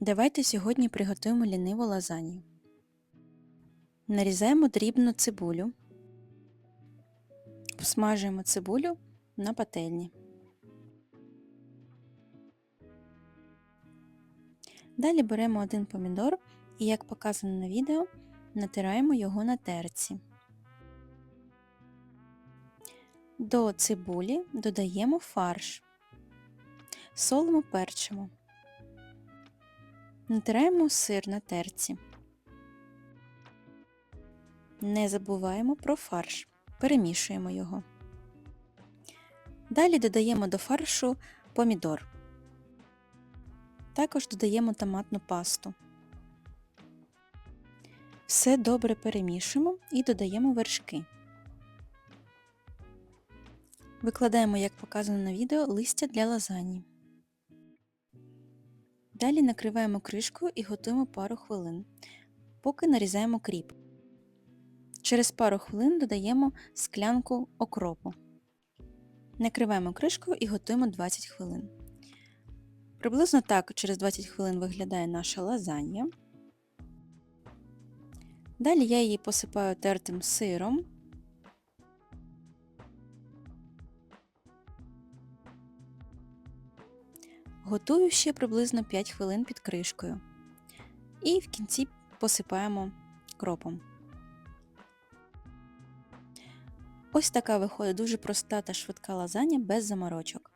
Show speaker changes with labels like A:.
A: Давайте сьогодні приготуємо ліниву лазанью. Нарізаємо дрібно цибулю. Всмажуємо цибулю на пательні. Далі беремо один помідор і, як показано на відео, натираємо його на терці. До цибулі додаємо фарш. Солимо перчимо. Натираємо сир на терці. Не забуваємо про фарш. Перемішуємо його. Далі додаємо до фаршу помідор. Також додаємо томатну пасту. Все добре перемішуємо і додаємо вершки. Викладаємо, як показано на відео, листя для лазані. Далі накриваємо кришкою і готуємо пару хвилин, поки нарізаємо кріп. Через пару хвилин додаємо склянку окропу. Накриваємо кришкою і готуємо 20 хвилин. Приблизно так через 20 хвилин виглядає наша лазанья. Далі я її посипаю тертим сиром. Готую ще приблизно 5 хвилин під кришкою. І в кінці посипаємо кропом. Ось така виходить дуже проста та швидка лазаня без заморочок.